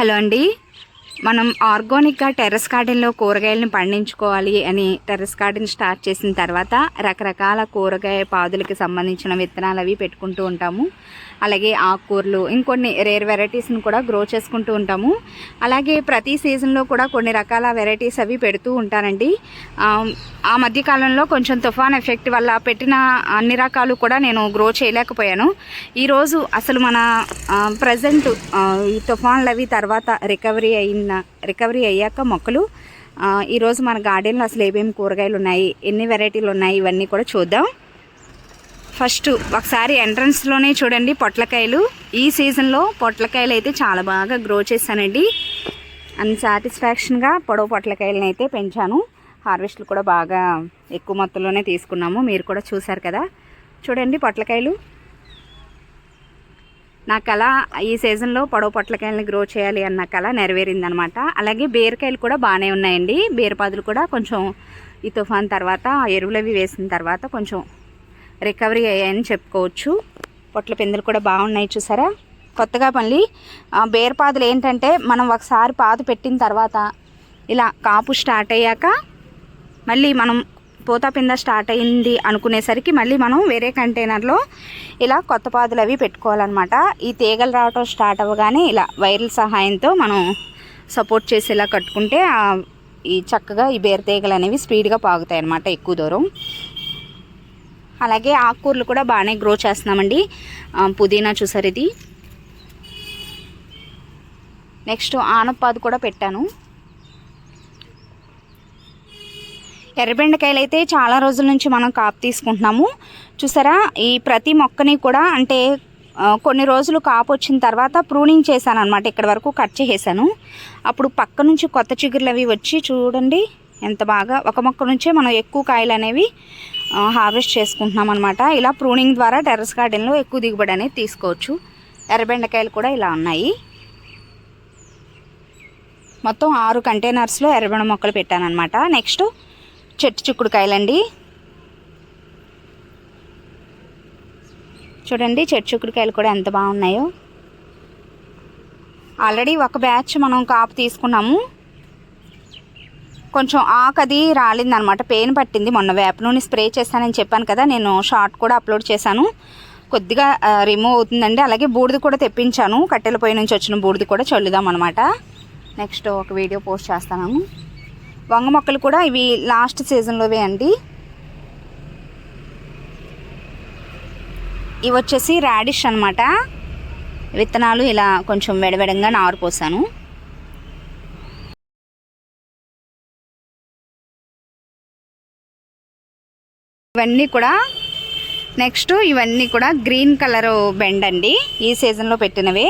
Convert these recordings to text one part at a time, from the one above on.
Hello అండి. మనం ఆర్గానిక్గా టెర్రస్ గార్డెన్లో కూరగాయలను పండించుకోవాలి అని టెర్రస్ గార్డెన్ స్టార్ట్ చేసిన తర్వాత రకరకాల కూరగాయ పాదులకి సంబంధించిన విత్తనాలు అవి పెట్టుకుంటూ ఉంటాము. అలాగే ఆకుకూరలు ఇంకొన్ని రేర్ వెరైటీస్ని కూడా గ్రో చేసుకుంటూ ఉంటాము. అలాగే ప్రతి సీజన్లో కూడా కొన్ని రకాల వెరైటీస్ అవి పెడుతూ ఉంటానండి. ఆ, మధ్యకాలంలో కొంచెం తుఫాన్ ఎఫెక్ట్ వల్ల పెట్టిన అన్ని రకాలు కూడా నేను గ్రో చేయలేకపోయాను. ఈరోజు అసలు మన ప్రజెంట్ ఈ తుఫాన్లు అవి తర్వాత రికవరీ అయిన రికవరీ అయ్యాక మొక్కలు ఈరోజు మన గార్డెన్లో అసలు ఏమేమి కూరగాయలు ఉన్నాయి ఎన్ని వెరైటీలు ఉన్నాయి ఇవన్నీ కూడా చూద్దాం. ఫస్ట్ ఒకసారి ఎంట్రన్స్లోనే చూడండి పొట్లకాయలు. ఈ సీజన్లో పొట్లకాయలు అయితే చాలా బాగా గ్రో చేశానండి. అండ్ సాటిస్ఫాక్షన్గా పొడవు పొట్లకాయలను అయితే పెంచాను. హార్వెస్ట్లు కూడా బాగా ఎక్కువ మొత్తంలోనే తీసుకున్నాము. మీరు కూడా చూసారు కదా. చూడండి పొట్లకాయలు. నా కళ ఈ సీజన్లో పొడవు పొట్లకాయలని గ్రో చేయాలి అన్న కళ నెరవేరిందనమాట. అలాగే బీరకాయలు కూడా బాగానే ఉన్నాయండి. బీరపాదులు కూడా కొంచెం ఈ తుఫాన్ తర్వాత ఎరువులు అవి వేసిన తర్వాత కొంచెం రికవరీ అయ్యాయని చెప్పుకోవచ్చు. పొట్ల పిందెలు కూడా బాగున్నాయి చూసారా? కొత్తగా మళ్ళీ బీరపాదులు ఏంటంటే మనం ఒకసారి పాదు పెట్టిన తర్వాత ఇలా కాపు స్టార్ట్ అయ్యాక మళ్ళీ మనం పూత పింద స్టార్ట్ అయింది అనుకునేసరికి మళ్ళీ మనం వేరే కంటైనర్లో ఇలా కొత్త పాదులు అవి పెట్టుకోవాలన్నమాట. ఈ తీగలు రావటం స్టార్ట్ అవ్వగానే ఇలా వైర్ల సహాయంతో మనం సపోర్ట్ చేసి ఇలా కట్టుకుంటే ఈ చక్కగా ఈ బేర తీగలు అనేవి స్పీడ్గా పాగుతాయి అన్నమాట ఎక్కువ దూరం. అలాగే ఆకుకూరలు కూడా బాగానే గ్రో చేస్తున్నామండి. పుదీనా చూసారు ఇది. నెక్స్ట్ ఆనపాదు కూడా పెట్టాను. ఎర్రబెండకాయలు అయితే చాలా రోజుల నుంచి మనం కాపు తీసుకుంటున్నాము. చూసారా? ఈ ప్రతి మొక్కని కూడా అంటే కొన్ని రోజులు కాపు వచ్చిన తర్వాత ప్రూనింగ్ చేశాను అనమాట ఇక్కడ వరకు కట్ చేసేసాను. అప్పుడు పక్క నుంచి కొత్త చిగుర్లు అవి వచ్చి చూడండి ఎంత బాగా ఒక మొక్క నుంచే మనం ఎక్కువ కాయలు అనేవి హార్వెస్ట్ చేసుకుంటున్నాం అనమాట ఇలా ప్రూనింగ్ ద్వారా టెర్రస్ గార్డెన్లో ఎక్కువ దిగుబడి అనేది తీసుకోవచ్చు. ఎర్రబెండకాయలు కూడా ఇలా ఉన్నాయి. మొత్తం ఆరు కంటైనర్స్లో ఎర్రబెండ మొక్కలు పెట్టాను అనమాట నెక్స్ట్ చెట్టు చిక్కుడుకాయలండి. చూడండి చెట్టు చిక్కుడుకాయలు కూడా ఎంత బాగున్నాయో. ఆల్రెడీ ఒక బ్యాచ్ మనం కాపు తీసుకున్నాము. కొంచెం ఆకది రాలిందనమాట పెయిన్ పట్టింది మొన్న వేప నూనె స్ప్రే చేశానని చెప్పాను కదా నేను షార్ట్ కూడా అప్లోడ్ చేశాను. కొద్దిగా రిమూవ్ అవుతుందండి అలాగే బూడిద కూడా తెప్పించాను. కట్టెల పొయ్యి నుంచి వచ్చిన బూడిద కూడా చల్లుదాం అనమాట నెక్స్ట్ ఒక వీడియో పోస్ట్ చేస్తాను. వంగ మొక్కలు కూడా ఇవి లాస్ట్ సీజన్లోవే అండి. ఇవి వచ్చేసి రాడిష్ అనమాట విత్తనాలు ఇలా కొంచెం వెడవెడంగా నారు పోసాను. ఇవన్నీ కూడా నెక్స్ట్ ఇవన్నీ కూడా గ్రీన్ కలర్ బెండ్ అండి. ఈ సీజన్లో పెట్టినవి.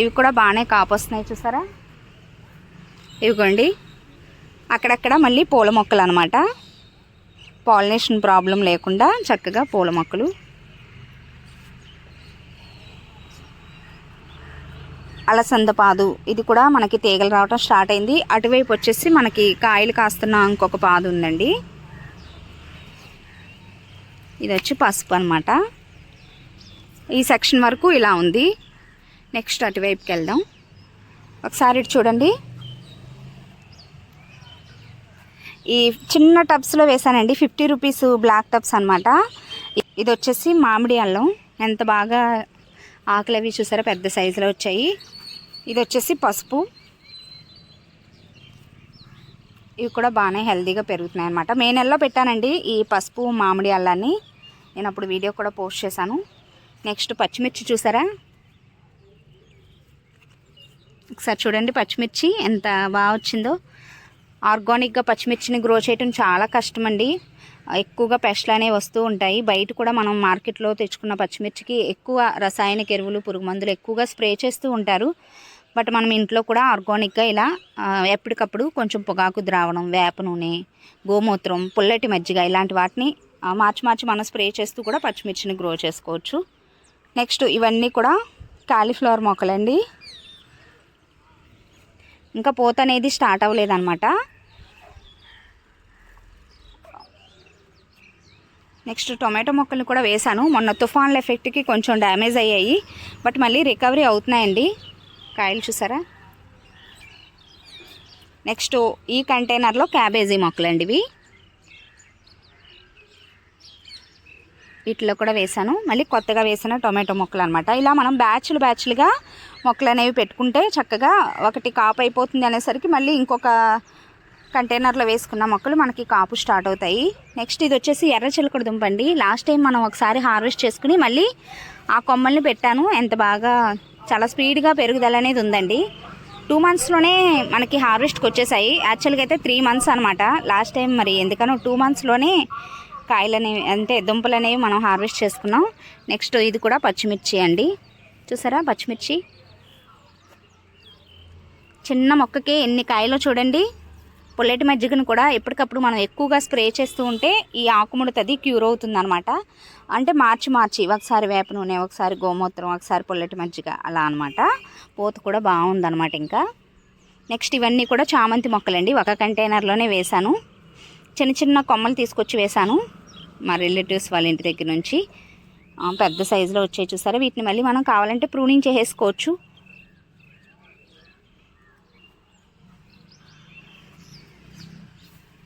ఇవి కూడా బాగానే కాపొస్తున్నాయి చూసారా? ఇవిగోండి. అక్కడక్కడ మళ్ళీ పూల మొక్కలు అనమాట పాలినేషన్ ప్రాబ్లం లేకుండా చక్కగా పూల మొక్కలు. అలసంద పాదు ఇది కూడా మనకి తీగలు రావటం స్టార్ట్ అయింది. అటువైపు వచ్చేసి మనకి కాయలు కాస్తున్న ఇంకొక పాదు ఉందండి. ఇది వచ్చి పసుపు అనమాట ఈ సెక్షన్ వరకు ఇలా ఉంది. నెక్స్ట్ అటువైపుకి వెళ్దాం. ఒకసారి ఇటు చూడండి. ఈ చిన్న టబ్స్లో వేసానండి ఫిఫ్టీ రూపీస్ బ్లాక్ టబ్స్ అనమాట ఇది వచ్చేసి మామిడి అల్లం. ఎంత బాగా ఆకులు అవి చూసారా? పెద్ద సైజులో వచ్చాయి. ఇది వచ్చేసి పసుపు. ఇవి కూడా బాగానే హెల్తీగా పెరుగుతున్నాయి అనమాట మే నెలలో పెట్టానండి ఈ పసుపు మామిడి అల్లాన్ని. నేను అప్పుడు వీడియో కూడా పోస్ట్ చేశాను. నెక్స్ట్ పచ్చిమిర్చి చూసారా? ఒకసారి చూడండి పచ్చిమిర్చి ఎంత బాగా వచ్చిందో. ఆర్గానిక్గా పచ్చిమిర్చిని గ్రో చేయటం చాలా కష్టం అండి ఎక్కువగా పెస్ట్లు అనేవి వస్తూ ఉంటాయి. బయట కూడా మనం మార్కెట్లో తెచ్చుకున్న పచ్చిమిర్చికి ఎక్కువ రసాయనిక ఎరువులు పురుగు మందులు ఎక్కువగా స్ప్రే చేస్తూ ఉంటారు. బట్ మనం ఇంట్లో కూడా ఆర్గానిక్గా ఇలా ఎప్పటికప్పుడు కొంచెం పొగాకు ద్రావణం వేప నూనె గోమూత్రం పుల్లటి మజ్జిగ ఇలాంటి వాటిని మార్చి మార్చి మనం స్ప్రే చేస్తూ కూడా పచ్చిమిర్చిని గ్రో చేసుకోవచ్చు. నెక్స్ట్ ఇవన్నీ కూడా కాలీఫ్లవర్ మొక్కలండి. ఇంకా పోత అనేది స్టార్ట్ అవ్వలేదన్నమాట. నెక్స్ట్ టొమాటో మొక్కలు కూడా వేశాను. మొన్న తుఫాన్ల ఎఫెక్ట్కి కొంచెం డ్యామేజ్ అయ్యాయి. బట్ మళ్ళీ రికవరీ అవుతున్నాయండి. కాయలు చూసారా? నెక్స్ట్ ఈ కంటైనర్లో క్యాబేజీ మొక్కలండి ఇవి. వీటిలో కూడా వేసాను. మళ్ళీ కొత్తగా వేసిన టొమాటో మొక్కలు అనమాట ఇలా మనం బ్యాచ్లు బ్యాచ్లుగా మొక్కలు అనేవి పెట్టుకుంటే చక్కగా ఒకటి కాపు అయిపోతుంది అనేసరికి మళ్ళీ ఇంకొక కంటైనర్లో వేసుకున్న మొక్కలు మనకి కాపు స్టార్ట్ అవుతాయి. నెక్స్ట్ ఇది వచ్చేసి ఎర్ర చిలకడ దుంప అండి. లాస్ట్ టైం మనం ఒకసారి హార్వెస్ట్ చేసుకుని మళ్ళీ ఆ కొమ్మల్ని పెట్టాను. ఎంత బాగా చాలా స్పీడ్గా పెరుగుదల అనేది ఉందండి. టూ మంత్స్లోనే మనకి హార్వెస్ట్కి వచ్చేసాయి. యాక్చువల్గా అయితే త్రీ మంత్స్ అనమాట లాస్ట్ టైం మరి ఎందుకనో టూ మంత్స్లోనే కాయలు అనేవి అంటే దుంపలు అనేవి మనం హార్వెస్ట్ చేసుకున్నాం. నెక్స్ట్ ఇది కూడా పచ్చిమిర్చి అండి. చూసారా పచ్చిమిర్చి? చిన్న మొక్కకి ఎన్ని కాయలో చూడండి. పుల్లటి మజ్జిగను కూడా ఎప్పటికప్పుడు మనం ఎక్కువగా స్ప్రే చేస్తూ ఉంటే ఈ ఆకుముడతది క్యూర్ అవుతుంది అనమాట అంటే మార్చి మార్చి ఒకసారి వేప నూనె ఒకసారి గోమూత్రం ఒకసారి పుల్లటి మజ్జిగ అలా అనమాట పూత కూడా బాగుందన్నమాట ఇంకా. నెక్స్ట్ ఇవన్నీ కూడా చామంతి మొక్కలండి. ఒక కంటైనర్లోనే వేశాను. చిన్న చిన్న కొమ్మలు తీసుకొచ్చి వేశాను. మా రిలేటివ్స్ వాళ్ళ ఇంటి దగ్గర నుంచి. పెద్ద సైజులో వచ్చాయి చూసారా? వీటిని మళ్ళీ మనం కావాలంటే ప్రూనింగ్ చేసేసుకోవచ్చు.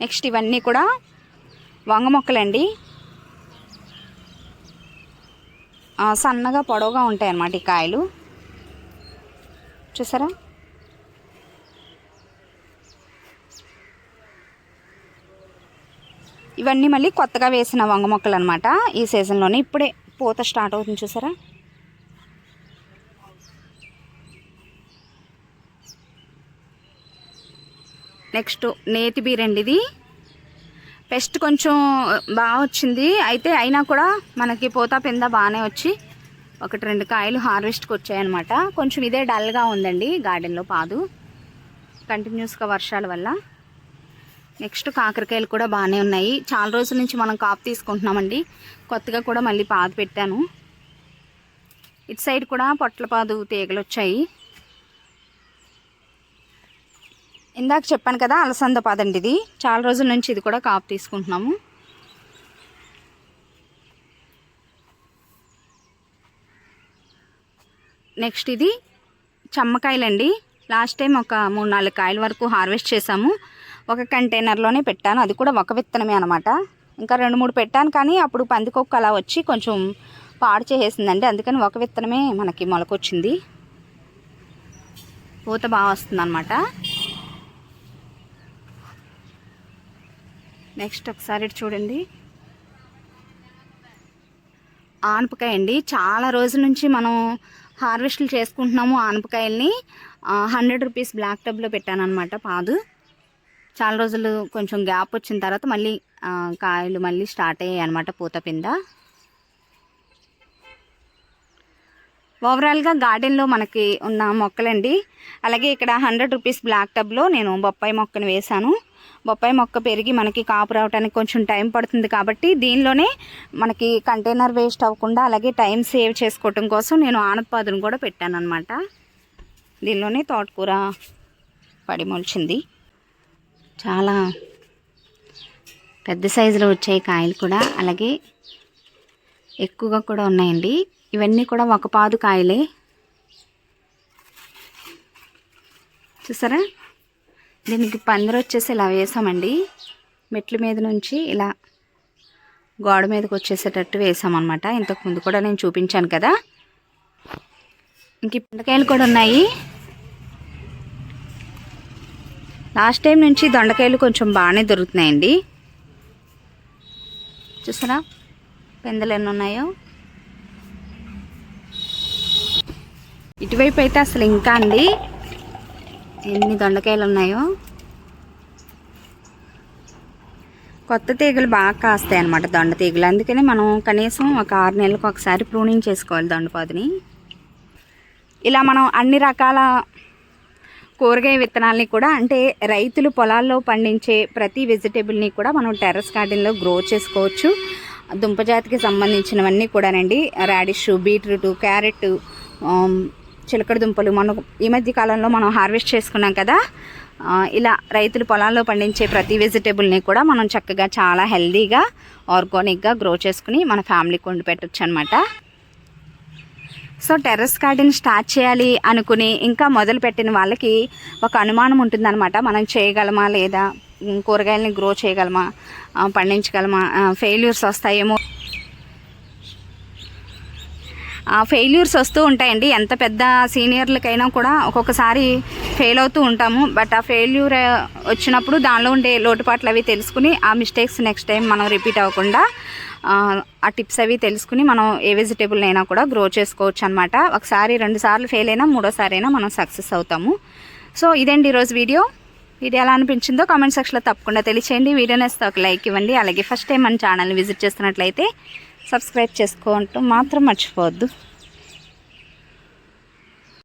నెక్స్ట్ ఇవన్నీ కూడా వంగ మొక్కలండి. సన్నగా పొడవుగా ఉంటాయి అన్నమాట ఈ కాయలు. చూసారా? ఇవన్నీ మళ్ళీ కొత్తగా వేసిన వంగ మొక్కలు అనమాట ఈ సీజన్లోనే. ఇప్పుడే పూత స్టార్ట్ అవుతుంది చూసారా? నెక్స్ట్ నేతి బీరండి ఇది. పెస్ట్ కొంచెం బాగా వచ్చింది. అయితే అయినా కూడా మనకి పూత పింద బాగానే వచ్చి ఒకటి రెండు కాయలు హార్వెస్ట్కి వచ్చాయన్నమాట. కొంచెం ఇదే డల్గా ఉందండి గార్డెన్లో పాదు. కంటిన్యూస్గా వర్షాల వల్ల. నెక్స్ట్ కాకరకాయలు కూడా బాగానే ఉన్నాయి. చాలా రోజుల నుంచి మనం కాపు తీసుకుంటున్నామండి. కొత్తగా కూడా మళ్ళీ పాదు పెట్టాను. ఇటు సైడ్ కూడా పొట్ల పాదు తీగలు వచ్చాయి. ఇందాక చెప్పాను కదా అలసంద పాదండి ఇది. చాలా రోజుల నుంచి ఇది కూడా కాపు తీసుకుంటున్నాము. నెక్స్ట్ ఇది చమ్మకాయలండి. లాస్ట్ టైం ఒక మూడు నాలుగు కాయల వరకు హార్వెస్ట్ చేసాము ఒక కంటైనర్లోనే పెట్టాను. అది కూడా ఒక విత్తనమే అనమాట ఇంకా రెండు మూడు పెట్టాను కానీ అప్పుడు పందికొక్క అలా వచ్చి కొంచెం పాడు చేసేసిందండి. అందుకని ఒక విత్తనమే మనకి మొలకొచ్చింది. పూత బాగా వస్తుంది అనమాట నెక్స్ట్ ఒకసారి చూడండి. ఆనపకాయ అండి. చాలా రోజుల నుంచి మనం హార్వెస్ట్లు చేసుకుంటున్నాము ఆనపకాయల్ని. హండ్రెడ్ రూపీస్ బ్లాక్ టబ్లో పెట్టాను అనమాట పాదు. చాలా రోజులు కొంచెం గ్యాప్ వచ్చిన తర్వాత మళ్ళీ కాయలు మళ్ళీ స్టార్ట్ అయ్యాయి అనమాట పూత పింద. ఓవరాల్గా గార్డెన్లో మనకి ఉన్న మొక్కలండి. అలాగే ఇక్కడ హండ్రెడ్ రూపీస్ బ్లాక్ టబ్లో నేను బొప్పాయి మొక్కను వేశాను. బొప్పాయి మొక్క పెరిగి మనకి కాపు రావడానికి కొంచెం టైం పడుతుంది కాబట్టి దీనిలోనే మనకి కంటైనర్ వేస్ట్ అవ్వకుండా అలాగే టైం సేవ్ చేసుకోవటం కోసం నేను ఆనపాదును కూడా పెట్టాను అనమాట దీనిలోనే తోటకూర పడి మొలిచింది. చాలా పెద్ద సైజులో వచ్చాయి కాయలు కూడా. అలాగే ఎక్కువగా కూడా ఉన్నాయండి. ఇవన్నీ కూడా ఒక పాదు కాయలే. చూసారా? దీనికి పందిరు వచ్చేసి ఇలా వేసామండి. మెట్ల మీద నుంచి ఇలా గోడ మీదకి వచ్చేసేటట్టు వేసామన్నమాట. ఇంతకు ముందు కూడా నేను చూపించాను కదా. ఇంక ఈ కూడా ఉన్నాయి. లాస్ట్ టైం నుంచి దొండకాయలు కొంచెం బాగానే దొరుకుతున్నాయండి. చూసారా? పెందలు ఎన్ని ఉన్నాయో? ఇటువైపు అయితే అసలు ఇంకా అండి. ఎన్ని దొండకాయలు ఉన్నాయో? కొత్త తీగలు బాగా కాస్తాయి అన్నమాట దొండ తీగలు. అందుకని మనం కనీసం ఒక ఆరు నెలలకు ఒకసారి ప్రూనింగ్ చేసుకోవాలి దొండపాదుని. ఇలా మనం అన్ని రకాల కూరగాయ విత్తనాలని కూడా అంటే రైతులు పొలాల్లో పండించే ప్రతి వెజిటేబుల్ని కూడా మనం టెర్రస్ గార్డెన్లో గ్రో చేసుకోవచ్చు. దుంపజాతికి సంబంధించినవన్నీ కూడానండి. రాడిష్ బీట్రూట్ క్యారెట్ చిలకడ దుంపలు మనం ఈ మధ్య కాలంలో మనం హార్వెస్ట్ చేసుకున్నాం కదా. ఇలా రైతులు పొలాల్లో పండించే ప్రతి వెజిటేబుల్ని కూడా మనం చక్కగా చాలా హెల్దీగా ఆర్గానిక్గా గ్రో చేసుకుని మన ఫ్యామిలీకి వండి పెట్టచ్చు అనమాట సో టెర్రస్ గార్డెన్ స్టార్ట్ చేయాలి అనుకుని ఇంకా మొదలు పెట్టిన వాళ్ళకి ఒక అనుమానం ఉంటుందన్నమాట. మనం చేయగలమా లేదా? కూరగాయలని గ్రో చేయగలమా? పండించగలమా? ఫెయిల్యూర్స్ వస్తాయేమో? ఫెయిల్యూర్స్ వస్తూ ఉంటాయండి. ఎంత పెద్ద సీనియర్లకైనా కూడా ఒక్కొక్కసారి ఫెయిల్ అవుతూ ఉంటాము. బట్ ఆ ఫెయిల్యూర్ వచ్చినప్పుడు దానిలో ఉండే లోటుపాట్లు అవి తెలుసుకుని ఆ మిస్టేక్స్ నెక్స్ట్ టైం మనం రిపీట్ అవ్వకుండా ఆ టిప్స్ అవి తెలుసుకుని మనం ఏ వెజిటేబుల్ అయినా కూడా గ్రో చేసుకోవచ్చు అనమాట ఒకసారి రెండు సార్లు ఫెయిల్ అయినా మూడోసారి అయినా మనం సక్సెస్ అవుతాము. సో ఇదండి ఈరోజు వీడియో. వీడియో ఎలా అనిపించిందో కామెంట్ సెక్షన్లో తప్పకుండా తెలియచేయండి. వీడియో నేస్తే ఒక లైక్ ఇవ్వండి. అలాగే ఫస్ట్ టైం మన ఛానల్ని విజిట్ చేస్తున్నట్లయితే సబ్స్క్రైబ్ చేసుకోవటం మాత్రం మర్చిపోవద్దు.